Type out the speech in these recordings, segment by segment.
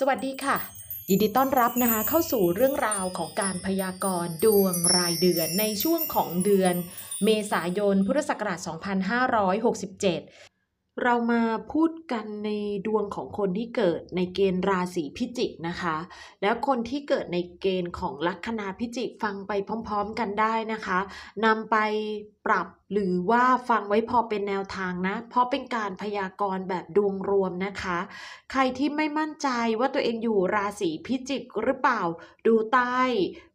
สวัสดีค่ะ ยินดีต้อนรับนะคะ เข้าสู่เรื่องราวของการพยากรณ์ดวงรายเดือนในช่วงของเดือน เมษายนพุทธศักราช 2567 เรามาพูดกันในดวงของคนที่เกิดในเกณฑ์ราศีพิจิกนะคะ แล้วคนที่เกิดในเกณฑ์ของลัคนาพิจิกฟังไปพร้อม ๆ กันได้นะคะนำไปปรับ หรือว่าฟังไว้พอเป็นแนวทางนะ เพราะเป็นการพยากรณ์แบบดวงรวมนะคะ ใครที่ไม่มั่นใจว่าตัวเองอยู่ราศีพิจิกหรือเปล่า ดูใต้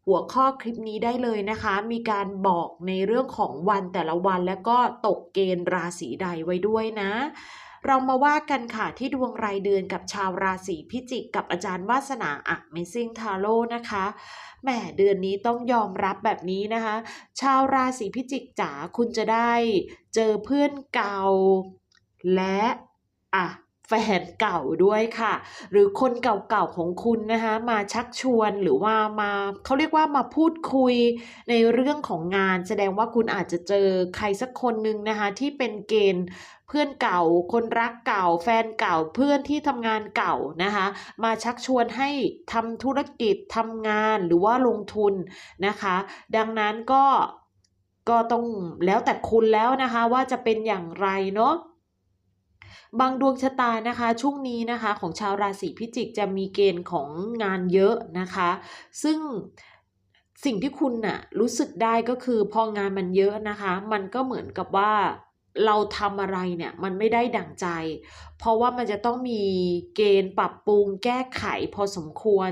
หัวข้อคลิปนี้ได้เลยนะคะ มีการบอกในเรื่องของวันแต่ละวัน แล้วก็ตกเกณฑ์ราศีใดไว้ด้วยนะ เรามาว่ากันค่ะที่ดวงรายเดือนกับชาวราศีพิจิกกับอาจารย์วาสนาอักเมซิ่งทาโร่นะคะแหมเดือนนี้ต้องยอมรับแบบนี้นะคะ ชาวราศีพิจิกจ๋าคุณจะได้เจอเพื่อนเก่าและอะ แฟนเก่าด้วยค่ะ หรือคนเก่าๆของคุณนะคะมาชักชวนหรือว่ามาเขาเรียกว่ามาพูดคุยในเรื่องของงาน แสดงว่าคุณอาจจะเจอใครสักคนหนึ่งนะคะที่เป็นเกณฑ์เพื่อนเก่า คนรักเก่า แฟนเก่า เพื่อนที่ทำงานเก่านะคะ มาชักชวนให้ทำธุรกิจทำงานหรือว่าลงทุนนะคะ ดังนั้นก็ก็ต้องแล้วแต่คุณแล้วนะคะว่าจะเป็นอย่างไรเนาะ บางดวงชะตานะคะช่วงนี้นะคะของชาวราศีพิจิกจะมีเกณฑ์ของงานเยอะนะคะ ซึ่งสิ่งที่คุณน่ะรู้สึกได้ก็คือพองานมันเยอะนะคะ มันก็เหมือนกับว่าเราทำอะไรเนี่ยมันไม่ได้ดั่งใจ เพราะว่ามันจะต้องมีเกณฑ์ปรับปรุงแก้ไขพอสมควร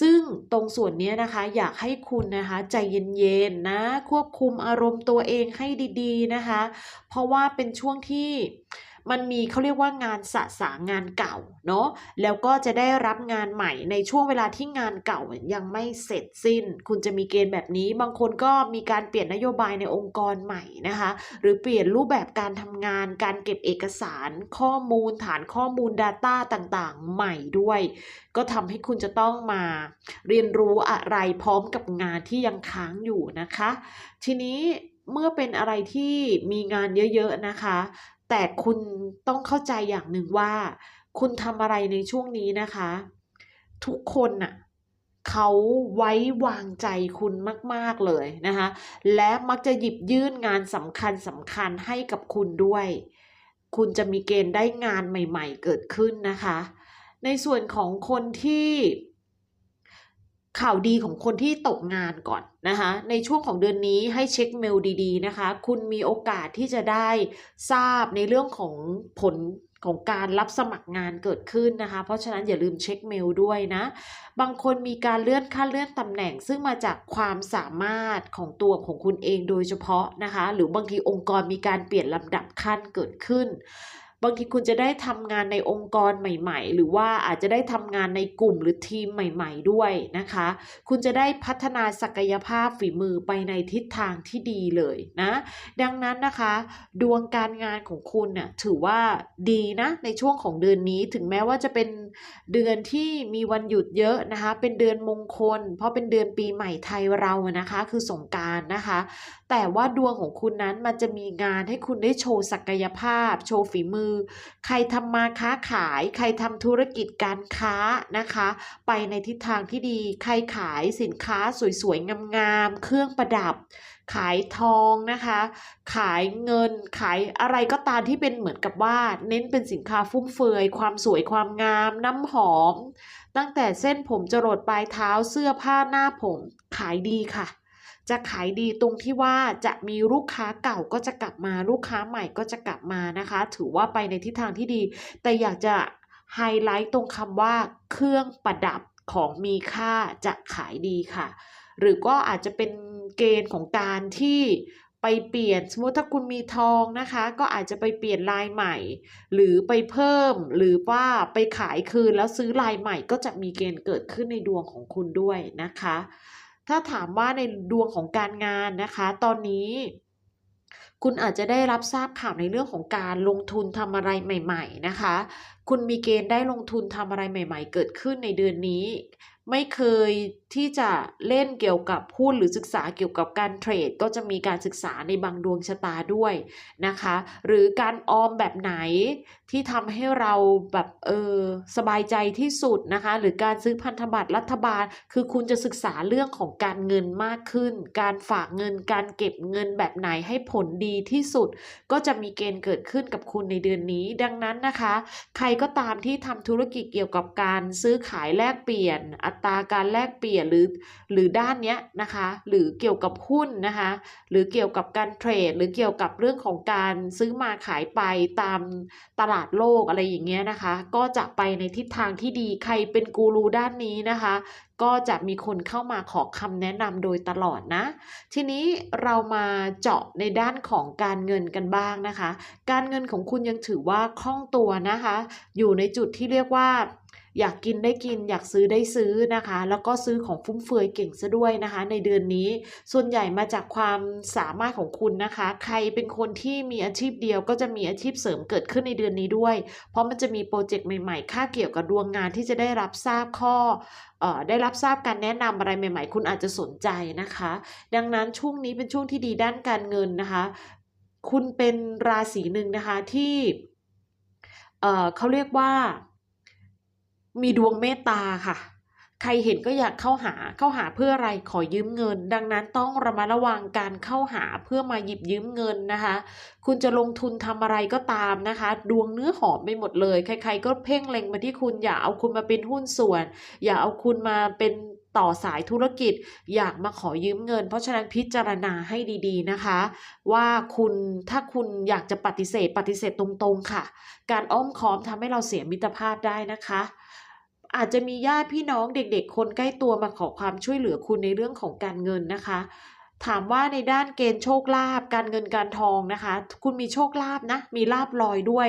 ซึ่งตรงส่วนนี้นะคะอยากให้คุณนะคะใจเย็นๆนะควบคุมอารมณ์ตัวเองให้ดี ๆนะคะ เพราะว่าเป็นช่วงที่ มันมีเขาเรียกว่างานสะสางงานเก่าเนาะแล้วก็จะได้รับงานใหม่ในช่วงเวลาที่งานเก่ายังไม่เสร็จสิ้น คุณจะมีเกณฑ์แบบนี้ บางคนก็มีการเปลี่ยนนโยบายในองค์กรใหม่นะคะ หรือเปลี่ยนรูปแบบการทำงาน การเก็บเอกสาร ข้อมูล ฐานข้อมูล Data ต่างๆ ใหม่ด้วย ก็ทำให้คุณจะต้องมาเรียนรู้อะไรพร้อมกับงานที่ยังค้างอยู่นะคะ ทีนี้เมื่อเป็นอะไรที่มีงานเยอะๆนะคะ แต่คุณต้องเข้าใจอย่างหนึ่งว่า คุณทำอะไรในช่วงนี้นะคะ ทุกคนน่ะเขาไว้วางใจคุณมาก ๆ เลยนะคะ และมักจะหยิบยื่นงานสำคัญสำคัญให้กับคุณด้วย คุณจะมีเกณฑ์ได้งานใหม่ ๆ เกิดขึ้นนะคะ ในส่วนของคนที่ ข่าวดีของคนที่ตกงานก่อนนะคะ ในช่วงของเดือนนี้ให้เช็คเมลดีๆนะคะ คุณมีโอกาสที่จะได้ทราบในเรื่องของผลของการรับสมัครงานเกิดขึ้นนะคะ เพราะฉะนั้นอย่าลืมเช็คเมลด้วยนะ บางคนมีการเลื่อนขั้นเลื่อนตำแหน่ง ซึ่งมาจากความสามารถของตัวของคุณเองโดยเฉพาะนะคะ หรือบางทีองค์กรมีการเปลี่ยนลำดับขั้นเกิดขึ้น บางทีคุณจะได้ทำงานในองค์กรใหม่ ๆ หรือว่าอาจจะได้ทำงานในกลุ่มหรือทีมใหม่ ๆ ด้วยนะคะ คุณจะได้พัฒนาศักยภาพฝีมือไปในทิศทางที่ดีเลยนะ ดังนั้นนะคะ ดวงการงานของคุณเนี่ยถือว่าดีนะในช่วงของเดือนนี้ถึงแม้ว่าจะเป็นเดือนที่มีวันหยุดเยอะนะคะ เป็นเดือนมงคล เพราะเป็นเดือนปีใหม่ไทยเรานะคะ คือสงการนะคะ แต่ว่าดวงของคุณนั้นมันจะมีงานให้คุณได้โชว์ศักยภาพ โชว์ฝีมือใครทำมาค้าขาย ใครทำธุรกิจการค้านะคะ ไปในทิศทางที่ดี ใครขายสินค้าสวยๆงามๆเครื่องประดับ ขายทองนะคะ ขายเงิน ขายอะไรก็ตามที่เป็นเหมือนกับว่า เน้นเป็นสินค้าฟุ่มเฟือย ความสวยความงาม น้ำหอม ตั้งแต่เส้นผมจรดปลายเท้าเสื้อผ้าหน้าผมขายดีค่ะ จะขายดีตรงที่ว่าจะมีลูกค้าเก่าก็จะกลับมาลูกค้าใหม่ก็จะกลับมานะคะ ถือว่าไปในทิศทางที่ดี แต่อยากจะไฮไลท์ตรงคำว่า เครื่องประดับของมีค่าจะขายดีค่ะ หรือก็อาจจะเป็นเกณฑ์ของการที่ไปเปลี่ยนสมมติถ้าคุณมีทองนะคะ ก็อาจจะไปเปลี่ยนลายใหม่ หรือไปเพิ่มหรือว่าไปขายคืนแล้วซื้อลายใหม่ก็จะมีเกณฑ์เกิดขึ้นในดวงของคุณด้วยนะคะ ถ้าถามว่าในดวงของการงานนะคะ ตอนนี้คุณอาจจะได้รับทราบข่าวในเรื่องของการลงทุนทำอะไรใหม่ ๆ นะคะ คุณมีเกณฑ์ได้ลงทุนทำอะไรใหม่ ๆ เกิดขึ้นในเดือนนี้ ไม่เคยที่จะเล่นเกี่ยวกับหุ้นหรือศึกษาเกี่ยวกับการเทรด ก็จะมีการศึกษาในบางดวงชะตาด้วยนะคะ หรือการออมแบบไหนที่ทำให้เราแบบเออสบายใจที่สุดนะคะ หรือการซื้อพันธบัตรรัฐบาล คือคุณจะศึกษาเรื่องของการเงินมากขึ้น การฝากเงิน การเก็บเงินแบบไหนให้ผลดีที่สุด ก็จะมีเกณฑ์เกิดขึ้นกับคุณในเดือนนี้ ดังนั้นนะคะ ใครก็ตามที่ทำธุรกิจเกี่ยวกับการซื้อขายแลกเปลี่ยน อัตราการแลกเปลี่ยนหรือหรือด้านเนี้ยนะคะ หรือเกี่ยวกับหุ้นนะคะ หรือเกี่ยวกับการเทรด หรือเกี่ยวกับเรื่องของการซื้อมาขายไปตามตลาดโลกอะไรอย่างเงี้ยนะคะ ก็จะไปในทิศทางที่ดีใครเป็นกูรูด้านนี้นะคะ ก็จะมีคนเข้ามาขอคำแนะนำโดยตลอดนะ ทีนี้เรามาเจาะในด้านของการเงินกันบ้างนะคะ การเงินของคุณยังถือว่าคล่องตัวนะคะ อยู่ในจุดที่เรียกว่า อยากกินได้กินอยากซื้อได้ซื้อนะคะ แล้วก็ซื้อของฟุ่มเฟือยเก่งซะด้วยนะคะ ในเดือนนี้ส่วนใหญ่มาจากความสามารถของคุณนะคะ ใครเป็นคนที่มีอาชีพเดียวก็จะมีอาชีพเสริมเกิดขึ้นในเดือนนี้ด้วย เพราะมันจะมีโปรเจกต์ใหม่ๆ ค่าเกี่ยวกับดวงงานที่จะได้รับทราบข้อเออได้รับทราบการแนะนำอะไรใหม่ ๆ คุณอาจจะสนใจนะคะ ดังนั้นช่วงนี้เป็นช่วงที่ดีด้านการเงินนะคะ คุณเป็นราศีหนึ่งนะคะที่เออเขาเรียกว่า มีดวงเมตตาค่ะ ใครเห็นก็อยากเข้าหาเข้าหาเพื่ออะไรขอยืมเงิน ดังนั้นต้องระมัดระวังการเข้าหาเพื่อมาหยิบยืมเงินนะคะ คุณจะลงทุนทำอะไรก็ตามนะคะ ดวงเนื้อหอมไปหมดเลย ใคร ๆ ก็เพ่งเล็งมาที่คุณอย่าเอาคุณมาเป็นหุ้นส่วน อย่าเอาคุณมาเป็น ต่อสายธุรกิจอยากมาขอยืมเงิน เพราะฉะนั้นพิจารณาให้ดีๆนะคะ ว่าคุณถ้าคุณอยากจะปฏิเสธปฏิเสธตรงๆค่ะ การอ้อมค้อมทำให้เราเสียมิตรภาพได้นะคะอาจจะมีญาติพี่น้องเด็กๆ คนใกล้ตัวมาขอความช่วยเหลือคุณในเรื่องของการเงินนะคะ ถามว่าในด้านเกณฑ์โชคลาภการเงินการทองนะคะ คุณมีโชคลาภนะ มีลาบลอยด้วย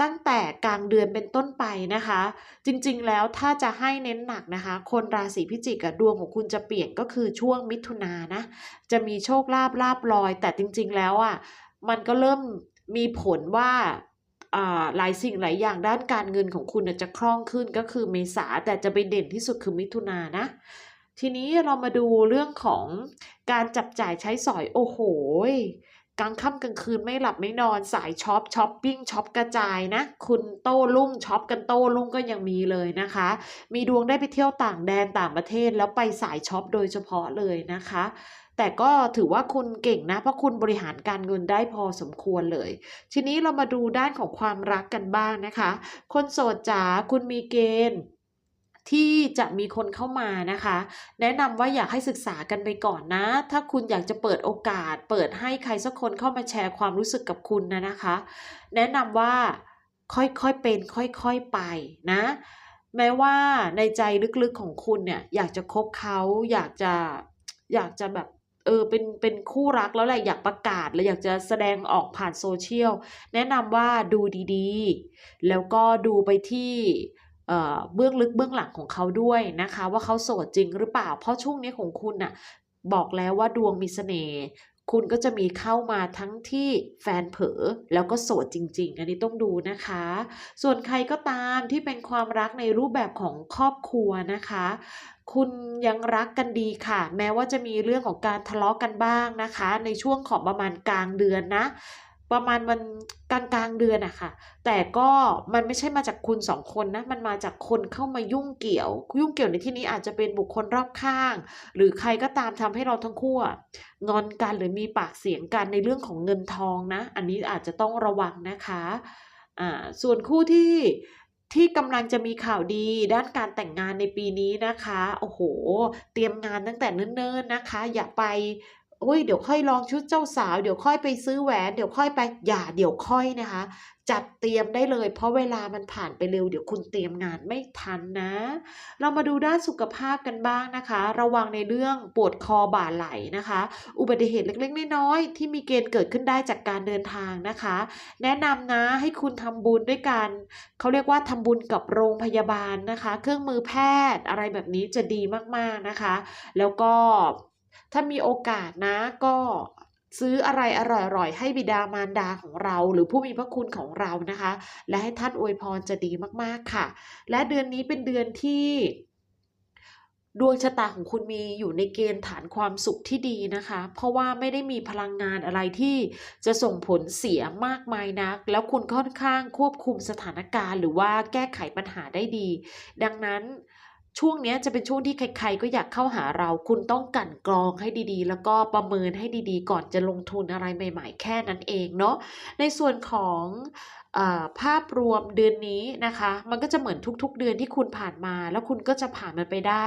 ตั้งแต่กลางเดือนเป็นต้นไปนะคะ จริงๆแล้วถ้าจะให้เน้นหนักนะคะ คนราศีพิจิกดวงของคุณจะเปลี่ยนก็คือช่วงมิถุนายนนะ จะมีโชคลาภลาบลอย แต่จริงๆแล้วอะมันก็เริ่มมีผลว่าหลายสิ่งหลายอย่างด้านการเงินของคุณจะคล่องขึ้นก็คือเมษาแต่จะไปเด่นที่สุดคือมิถุนายนนะ ทีนี้เรามาดูเรื่องของการจับจ่ายใช้สอยโอ้โห กลางค่ำกลางคืนไม่หลับไม่นอนสายช็อปช้อปปิ้งช็อปกระจายนะ คุณโต้รุ่งช็อปกันโต้รุ่งก็ยังมีเลยนะคะ มีดวงได้ไปเที่ยวต่างแดนต่างประเทศแล้วไปสายช็อปโดยเฉพาะเลยนะคะแต่ก็ถือว่าคุณเก่งนะ เพราะคุณบริหารการเงินได้พอสมควรเลย ทีนี้เรามาดูด้านของความรักกันบ้างนะคะ คนโสดจ๋าคุณมีเกณฑ์ ที่จะมีคนเข้ามานะคะ แนะนำว่าอยากให้ศึกษากันไปก่อนนะ ถ้าคุณอยากจะเปิดโอกาส เปิดให้ใครสักคนเข้ามาแชร์ความรู้สึกกับคุณนะนะคะ แนะนำว่าค่อยๆเป็นค่อยๆไปนะแม้ว่าในใจลึกๆของคุณเนี่ยอยากจะคบเขาอยากจะอยากจะแบบเออเป็นเป็นคู่รักแล้วแหละอยากประกาศแล้วอยากจะแสดงออกผ่านโซเชียลแนะนำว่าดูดีๆ แล้วก็ดูไปที่ เบื้องลึกเบื้องหลังของเขาด้วยนะคะ ว่าเขาโสดจริงหรือเปล่า เพราะช่วงนี้ของคุณน่ะบอกแล้วว่าดวงมีเสน่ห์คุณก็จะมีเข้ามาทั้งที่แฟนเผลอแล้วก็โสดจริง ๆ อันนี้ต้องดูนะคะ ส่วนใครก็ตามที่เป็นความรักในรูปแบบของครอบครัวนะคะ คุณยังรักกันดีค่ะ แม้ว่าจะมีเรื่องของการทะเลาะกันบ้างนะคะ ในช่วงของประมาณกลางเดือนนะ ประมาณวันกลางกลางเดือนอะค่ะ แต่ก็มันไม่ใช่มาจากคุณสองคนนะ มันมาจากคนเข้ามายุ่งเกี่ยว ยุ่งเกี่ยวในที่นี้อาจจะเป็นบุคคลรอบข้าง หรือใครก็ตามทำให้เราทั้งคู่งอนกันหรือมีปากเสียงกันในเรื่องของเงินทองนะ อันนี้อาจจะต้องระวังนะคะอ่าส่วนคู่ที่ที่กำลังจะมีข่าวดีด้านการแต่งงานในปีนี้นะคะ โอ้โห เตรียมงานตั้งแต่เนิ่นๆนะคะ อย่าไป อุ้ยเดี๋ยวค่อยลองชุดเจ้าสาว เดี๋ยวค่อยไปซื้อแหวน เดี๋ยวค่อยไปอย่าเดี๋ยวค่อยนะคะ จัดเตรียมได้เลย เพราะเวลามันผ่านไปเร็ว เดี๋ยวคุณเตรียมงานไม่ทันนะ เรามาดูด้านสุขภาพกันบ้างนะคะ ระวังในเรื่องปวดคอบ่าไหล่นะคะ อุบัติเหตุเล็กๆน้อยๆที่มีเกณฑ์เกิดขึ้นได้จากการเดินทางนะคะ แนะนำนะให้คุณทำบุญด้วยการเขาเรียกว่าทำบุญกับโรงพยาบาลนะคะ เครื่องมือแพทย์อะไรแบบนี้จะดีมากๆนะคะ แล้วก็ ถ้ามีโอกาสนะก็ซื้ออะไรอร่อยๆ ให้บิดามารดาของเรา หรือผู้มีพระคุณของเรานะคะ และให้ท่านอวยพรจะดีมากๆค่ะ และเดือนนี้เป็นเดือนที่ดวงชะตาของคุณมีอยู่ในเกณฑ์ฐานความสุขที่ดีนะคะ เพราะว่าไม่ได้มีพลังงานอะไรที่จะส่งผลเสียมากมายนัก แล้วคุณค่อนข้างควบคุมสถานการณ์ หรือว่าแก้ไขปัญหาได้ดี ดังนั้น ช่วงนี้จะเป็นช่วงที่ใครๆ ก็อยากเข้าหาเรา คุณต้องกั่นกรองให้ดีๆ แล้วก็ประเมินให้ดีๆ ก่อนจะลงทุนอะไรใหม่ ๆ แค่นั้นเองเนาะ ในส่วนของอภาพรวมเดือนนี้นะคะ มันก็จะเหมือนทุกๆ เดือนที่คุณผ่านมา แล้วคุณก็จะผ่านมันไปได้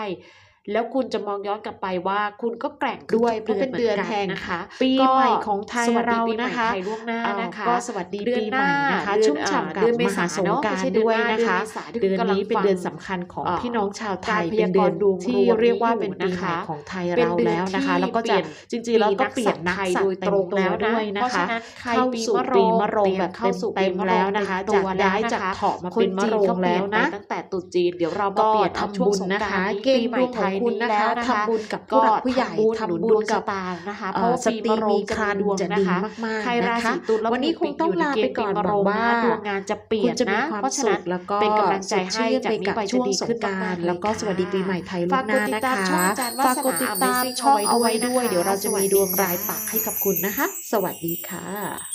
แล้วคุณจะมองย้อนกลับไปว่าคุณก็แกร่งขึ้นด้วยทุกเพราะเป็นเดือนหมืกัแห่งนะคะ ปีก็ใหม่ของไทยสวัสดีเราปีใหม่นะคะไทยล่วงหน้านะคะก็สวัสดีเดือนปีหใหน้าม่นะคะเดือนชุ่มฉ่ำกับเดือนเมมหาษาสงเนอะกราไม่รใช่ต์เดือนด้วยหน้านะคะ เดือนเมษาที่เดือนกำลังนี้เป็นฟังเดือนสำคัญของเอ่อพี่น้องชาวไทยการพเป็นยากเดือนรณ์ดวงที่รวมเรียกว่านี้เป็นอยู่ปีนะใหม่คะของไทยเป็นเราเดือนแล้วนะคะที่แล้วก็เปลี่จะยนจริงๆแล้วก็เปลี่ยนนักไทยสัโดตยว์เต็ตมรงตัวแล้วนะด้วยนะเพราะคะฉะนั้นใครเข้าปีสู่มะโรปีงมะโรงเตรียแบมบเข้าสู่เต็มปีมะๆโรแล้วงนะคะเตรียมจากตัวย้ายแล้วจากนะคะเถาะมาคเป็นนมะจีนโรงเขาเปแล้ลี่ยนวไปนะตั้งแต่ตรุษจีนเดี๋ยวเรามาก็เปลี่ยนเอาทำช่วงบุญสงนะกรานคะต์นี้เกณปีฑ์ใหดม่วงไทของยคุณนี้นะแล้วคะนะคะทำบุญกับก็ผู้หลักผู้ใหญ่ทำบุญทำบุดวญงกัชะบตานะคะเพเอ่ราะอว่าสปีตรีมะโรมีงครรภ์ดวงจะนะดีคะมากใครๆรานะคะศีตุลแล้ววันนี้อยู่คงต้องอยู่ในลาเกไปณฑ์ก่อนปีมะหโรวังงว่านะดวงงานจะเปลี่คุยณนจะมีนะความเพราะฉะสุนั้นขแล้วก็เป็นกำลังใจสดให้ชื่นจากไปนี้กับไปช่วงจะดีสขึ้งนกรามารกต์ๆแล้วก็เลยสวัสดีปีใหม่ไทยล่วฝากงหกน้าดติดนะตามคะช่องอาจารย์วาฝากสกดนาติดอเมตามซิ่งช่องไว้เอาด้วไว้ยนะด้วยคะเดี๋ยวเราจะมีดวงรายสปักดีให้กับคุณนะคะ สวัสดีค่ะ